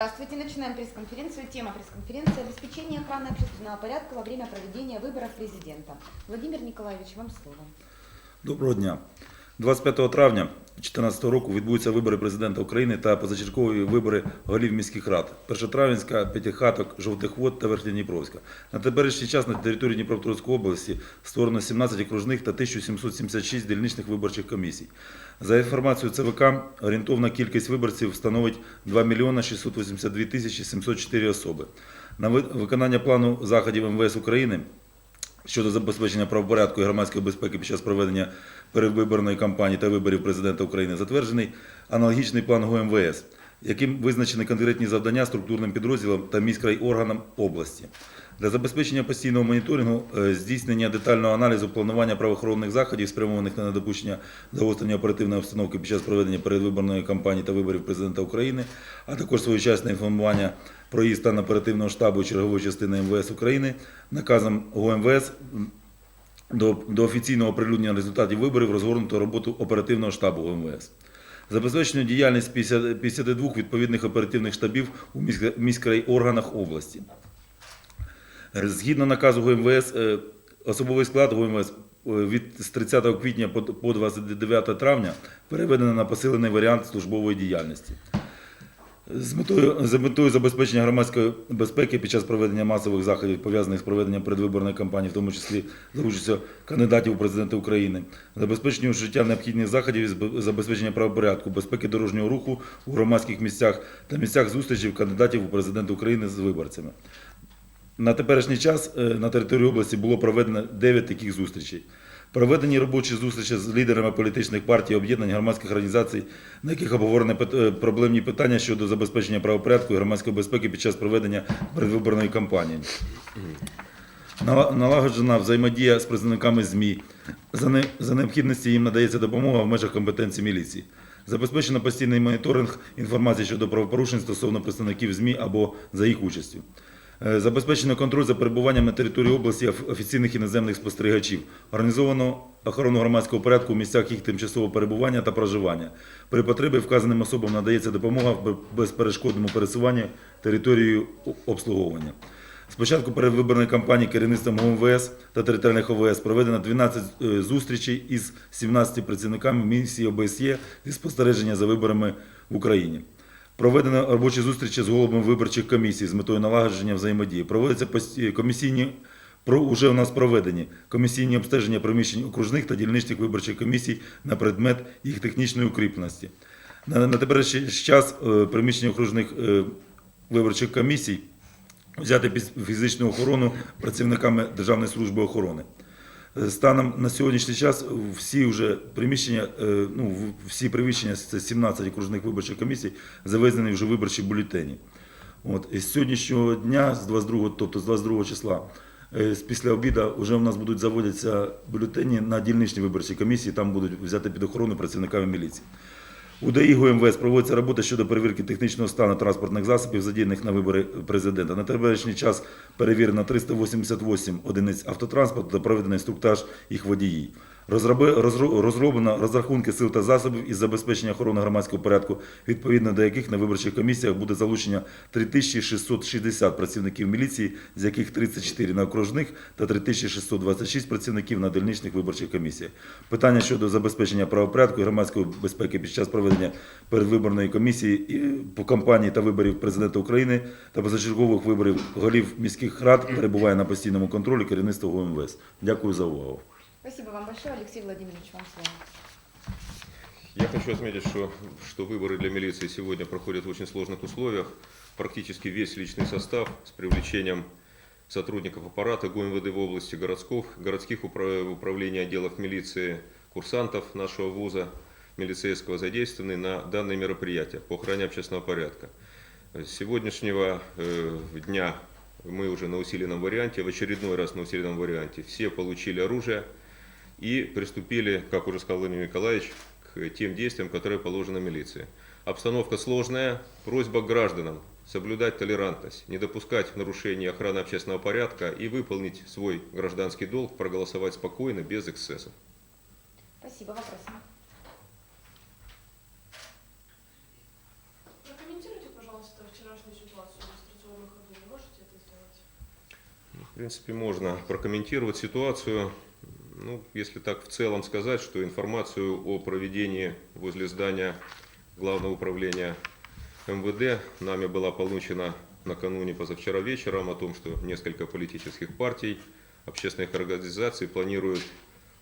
Здравствуйте. Начинаем пресс-конференцию. Тема пресс-конференции – обеспечение охраны общественного порядка во время проведения выборов президента. Владимир Николаевич, вам слово. Доброго дня. 25 травня 2014 року відбудуться вибори президента України та позачергові вибори голів міських рад. Першотравенська, П'ятихаток, Жовтих Вод та Верхньодніпровська. На теперішній час на території Дніпропетровської області створено 17 окружних та 1776 дільничних виборчих комісій. За інформацією ЦВК, орієнтовна кількість виборців становить 2 мільйона 682 тисячі 704 особи. На ви- виконання плану заходів МВС України щодо забезпечення правопорядку і громадської безпеки під час проведення передвиборної кампанії та виборів президента України затверджений аналогічний план ГУМВС, яким визначені конкретні завдання структурним підрозділам та міськрайорганам області. Для забезпечення постійного моніторингу, е, здійснення детального аналізу планування правоохоронних заходів, спрямованих на недопущення загострення оперативної обстановки під час проведення передвиборної кампанії та виборів президента України, а також своєчасне інформування про її стан оперативного штабу чергової частини МВС України, наказом ГУМВС до, до офіційного оприлюднення результатів виборів розгорнуто роботу оперативного штабу ГУМВС. Забезпечено діяльність 50 52 відповідних оперативних штабів у міськ- міськрайорганах області. Згідно наказу ГУМВС, е, особовий склад ГУМВС е, від з 30 квітня по 29 травня переведено на посилений варіант службової діяльності. З метою, з метою забезпечення громадської безпеки під час проведення масових заходів, пов'язаних з проведенням передвиборної кампанії, в тому числі за участю кандидатів у президенти України, забезпечення вжиття необхідних заходів із забезпечення правопорядку, безпеки дорожнього руху у громадських місцях та місцях зустрічей кандидатів у президенти України з виборцями. На теперішній час е, на території області було проведено 9 таких зустрічей. Проведені робочі зустрічі з лідерами політичних партій, об'єднань, громадських організацій, на яких обговорені е, проблемні питання щодо забезпечення правопорядку і громадської безпеки під час проведення передвиборної кампанії. Налагоджена взаємодія з представниками ЗМІ. За, не, за необхідності їм надається допомога в межах компетенції міліції. Забезпечено постійний моніторинг інформації щодо правопорушень стосовно представників ЗМІ або за їх участю. Е, Забезпечено контроль за перебуванням на території області офіційних іноземних спостерігачів. Організовано охорону громадського порядку в місцях їх тимчасового перебування та проживання. При потребі вказаним особам надається допомога в безперешкодному пересуванні територією обслуговування. Спочатку передвиборної кампанії керівництвом ОМВС та територіальних ОВС проведено 12 е, зустрічей із 17 працівниками місії ОБСЄ зі спостереження за виборами в Україні. Проведено робочі зустрічі з головами виборчих комісій з метою налагодження взаємодії. Проводяться комісійні про уже у нас проведені комісійні обстеження приміщень окружних та дільничних виборчих комісій на предмет їх технічної укріпленості. На, на теперішній час е, приміщення окружних е, виборчих комісій взяти під фізичну охорону працівниками Державної служби охорони. Е, Станом на сьогоднішній час всі вже приміщення, е, ну, всі приміщення, це 17 окружних виборчих комісій, завезені вже виборчі бюлетені. От, і з сьогоднішнього дня, з 22, тобто з 22 числа, е, після обіду вже у нас будуть заводитися бюлетені на дільничні виборчі комісії, там будуть взяти під охорону працівниками міліції. У ДАІ МВС проводиться робота щодо перевірки технічного стану транспортних засобів, задіяних на вибори президента. На теперішній час перевірено 388 одиниць автотранспорту та проведений інструктаж їх водіїв. Розроблено розрахунки сил та засобів із забезпечення охорони громадського порядку, відповідно до яких на виборчих комісіях буде залучено 3660 працівників міліції, з яких 34 на окружних та 3626 працівників на дільничних виборчих комісіях. Питання щодо забезпечення правопорядку і громадської безпеки під час проведення передвиборної комісії по кампанії та виборів президента України та позачергових виборів голів міських рад перебуває на постійному контролі керівництва ГУМВС. Дякую за увагу. Спасибо вам большое. Алексей Владимирович, вам слово. Я хочу отметить, что, что выборы для милиции сегодня проходят в очень сложных условиях. Практически весь личный состав с привлечением сотрудников аппарата ГУМВД в области городских, городских упра- управлений отделов милиции, курсантов нашего вуза милицейского задействованы на данное мероприятие по охране общественного порядка. С сегодняшнего э, дня мы уже на усиленном варианте, в очередной раз на усиленном варианте, все получили оружие и приступили, как уже сказал Владимир Николаевич, к тем действиям, которые положены милиции. Обстановка сложная, просьба к гражданам соблюдать толерантность, не допускать нарушений охраны общественного порядка и выполнить свой гражданский долг, проголосовать спокойно, без эксцессов. Спасибо. Вопросы? Прокомментируйте, пожалуйста, вчерашнюю ситуацию в регистрационном ходу? Вы можете это сделать? В принципе, можно прокомментировать ситуацию. Ну, если так в целом сказать, что информацию о проведении возле здания Главного управления МВД нами была получена накануне позавчера вечером о том, что несколько политических партий, общественных организаций планируют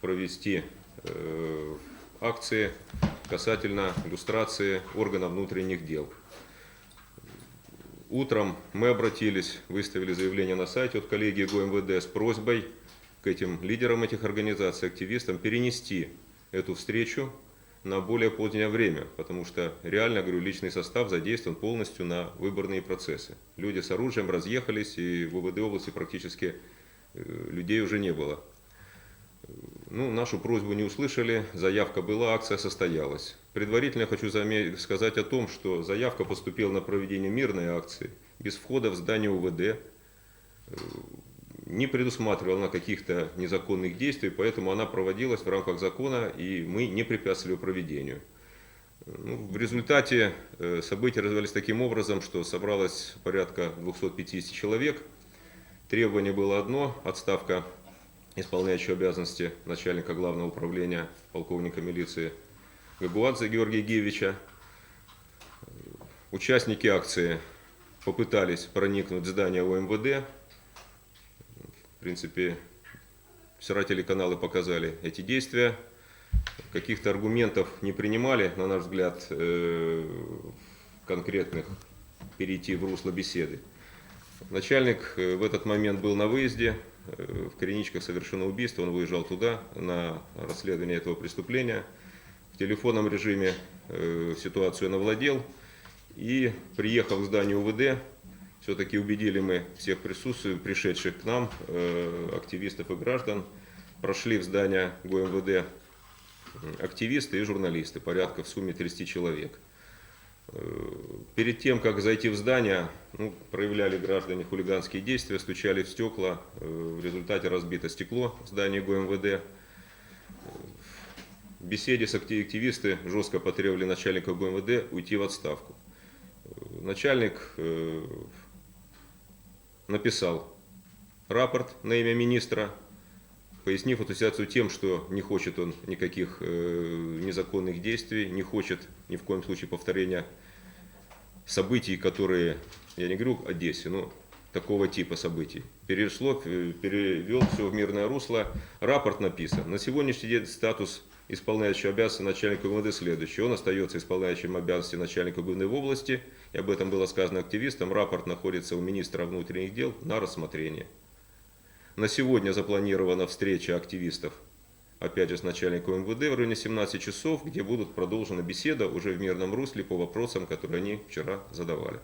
провести э, акции касательно иллюстрации органов внутренних дел. Утром мы обратились, выставили заявление на сайте от коллегии ГУМВД с просьбой к этим лидерам этих организаций, активистам перенести эту встречу на более позднее время, потому что реально, говорю, личный состав задействован полностью на выборные процессы. Люди с оружием разъехались, и в УВД области практически э, людей уже не было. Ну, нашу просьбу не услышали, заявка была, акция состоялась. Предварительно хочу сказать о том, что заявка поступила на проведение мирной акции без входа в здание УВД, э, не предусматривала она каких-то незаконных действий, поэтому она проводилась в рамках закона, и мы не препятствовали проведению. Ну, в результате э, события развивались таким образом, что собралось порядка 250 человек. Требование было одно – отставка исполняющего обязанности начальника главного управления полковника милиции Гагуадзе Георгия Гевича. Участники акции попытались проникнуть в здание ОМВД. Принципе, вчера телеканалы показали эти действия. Каких-то аргументов не принимали, на наш взгляд, э, конкретных перейти в русло беседы. Начальник э, в этот момент был на выезде, э, в Кореничках совершено убийство, он выезжал туда на расследование этого преступления. В телефонном режиме ситуацию навладел и, приехав к зданию УВД, все-таки убедили мы всех присутствующих, пришедших к нам, э, активистов и граждан, прошли в здание ГУМВД активисты и журналисты, порядка в сумме 30 человек. Э, Перед тем, как зайти в здание, ну, проявляли граждане хулиганские действия, стучали в стекла, э, в результате разбито стекло в здании ГУМВД. В беседе с акти- активисты жестко потребовали начальника ГУМВД уйти в отставку. Начальник написал рапорт на имя министра, пояснив эту ситуацию тем, что не хочет он никаких э, незаконных действий, не хочет ни в коем случае повторения событий, которые, я не говорю Одессе, но такого типа событий. Перешло, э, перевел все в мирное русло, рапорт написан. На сегодняшний день статус исполняющего обязанности начальника ГУВД следующий. Он остается исполняющим обязанности начальника ГУВД в области, и об этом было сказано активистам. Рапорт находится у министра внутренних дел на рассмотрение. На сегодня запланирована встреча активистов, опять же, с начальником МВД в районе 17 часов, где будут продолжена беседа уже в мирном русле по вопросам, которые они вчера задавали.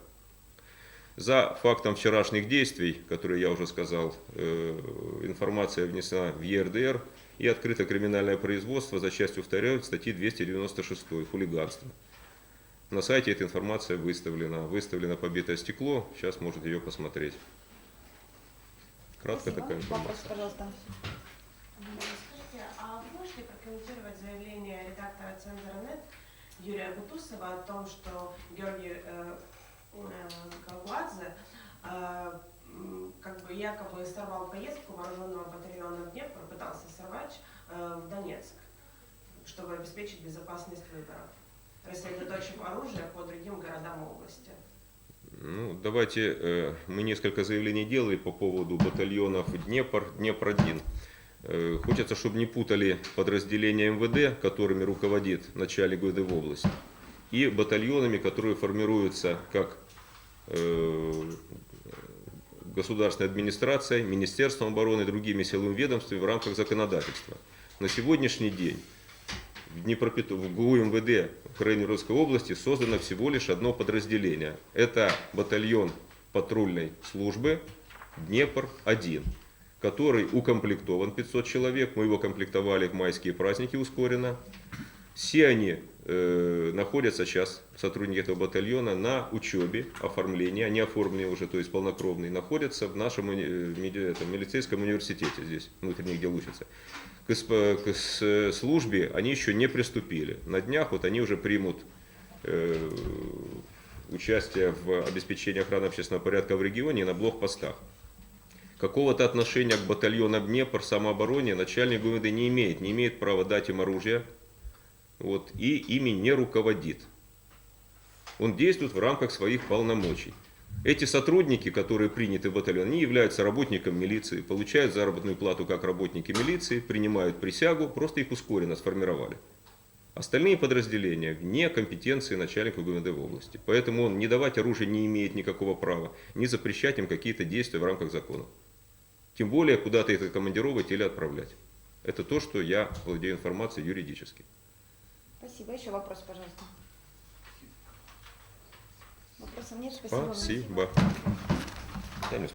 За фактом вчерашних действий, которые я уже сказал, э, информация внесена в ЕРДР и открыто криминальное производство за частью 2 статьи 296 «Хулиганство». На сайте эта информация выставлена. Выставлено побитое стекло, сейчас можете ее посмотреть. Краткая Спасибо. такая информация. Вопрос, пожалуйста. Скажите, а вы можете прокомментировать заявление редактора Центра.нет Юрия Бутусова о том, что Георгий э, э, Калгуадзе э, как бы якобы сорвал поездку вооруженного батальона в Днепр, пытался сорвать э, в Донецк, чтобы обеспечить безопасность выборов, рассредоточив оружие по другим городам области. Ну, давайте, э, мы несколько заявлений делали по поводу батальонов Днепр, Днепр-1. Э, Хочется, чтобы не путали подразделения МВД, которыми руководит начальник ГУВД в области, и батальонами, которые формируются как э, государственной администрацией, Министерством обороны другими силовыми ведомствами в рамках законодательства. На сегодняшний день в, Днепропетр... в ГУ МВД Украино-Русской области создано всего лишь одно подразделение. Это батальон патрульной службы Днепр-1, который укомплектован 500 человек. Мы его комплектовали в майские праздники ускоренно. Все они э, находятся сейчас, сотрудники этого батальона, на учебе, оформлении, они оформлены уже, то есть полнокровные, находятся в нашем э, этом, милицейском университете здесь, внутренних дел учатся. К, к с- службе они еще не приступили. На днях вот они уже примут э, участия в обеспечении охраны общественного порядка в регионе и на блокпостах. Какого-то отношения к батальонам Днепр самообороне начальник ГУВД не имеет, не имеет права дать им оружие вот, и ими не руководит. Он действует в рамках своих полномочий. Эти сотрудники, которые приняты в батальон, они являются работниками милиции, получают заработную плату как работники милиции, принимают присягу, просто их ускоренно сформировали. Остальные подразделения вне компетенции начальника ГУВД в области. Поэтому он не давать оружие не имеет никакого права, не запрещать им какие-то действия в рамках закона. Тем более куда-то это командировать или отправлять. Это то, что я владею информацией юридически. Спасибо. Еще вопрос, пожалуйста. Вопросов нет? Спасибо. Спасибо.